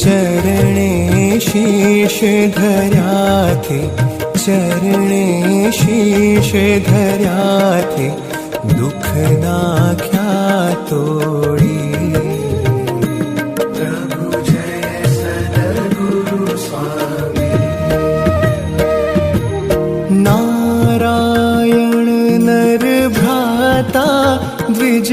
चरणे शीश धर्याथे चरणे शीश धर्याथे दुःख नाख्या तोडी। प्रभु जय सद्गुरु स्वामी। नारायण नर भ्राता द्विज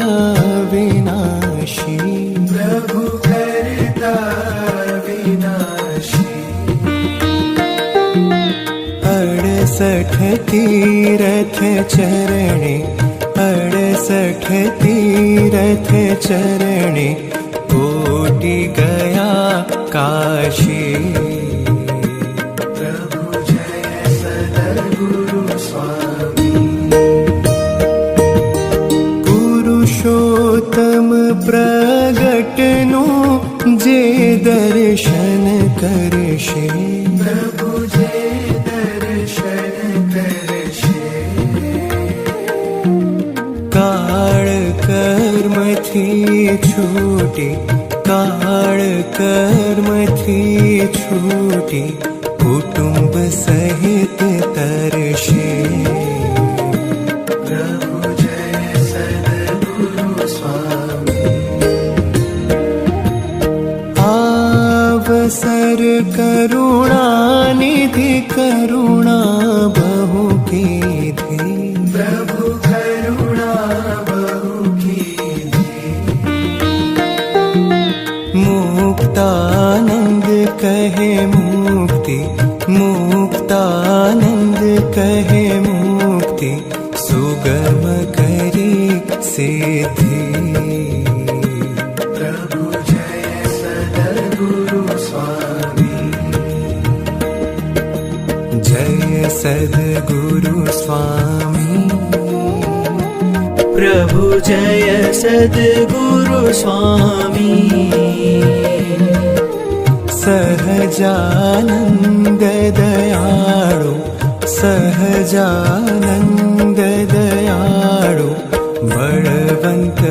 तीरथ चरणे अड़सठ तीरथ चरणे कोटि गया काशी। प्रभु जय सद्गुरु स्वामी। पुरुषोत्तम प्रगटनु जे दर्शन करशे। प्रभु कर्मथी छूटी काळ कर्मथी छूटी कुटुंब सहित तरशे। प्रभु जय सद्गुरु स्वामी। आवसर करुणा निधि करुणा बहु कीधी मुक्तानंद कहे मुक्ति मुक्तानंद कहे मुक्ति सुगम करी सिद्धि प्रभु जय सद्गुरु स्वामी। जय सद्गुरु स्वामी। प्रभु जय सद्गुरु स्वामी। सहजानन्द दयाळु सहजानन्द दयाळु बळवन्त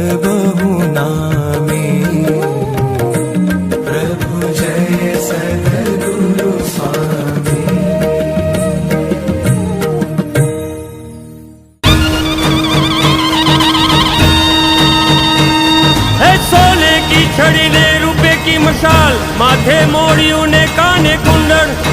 છડીને રૂપે કી મશાલ માથે મોડિયું ને કાને કુંડળ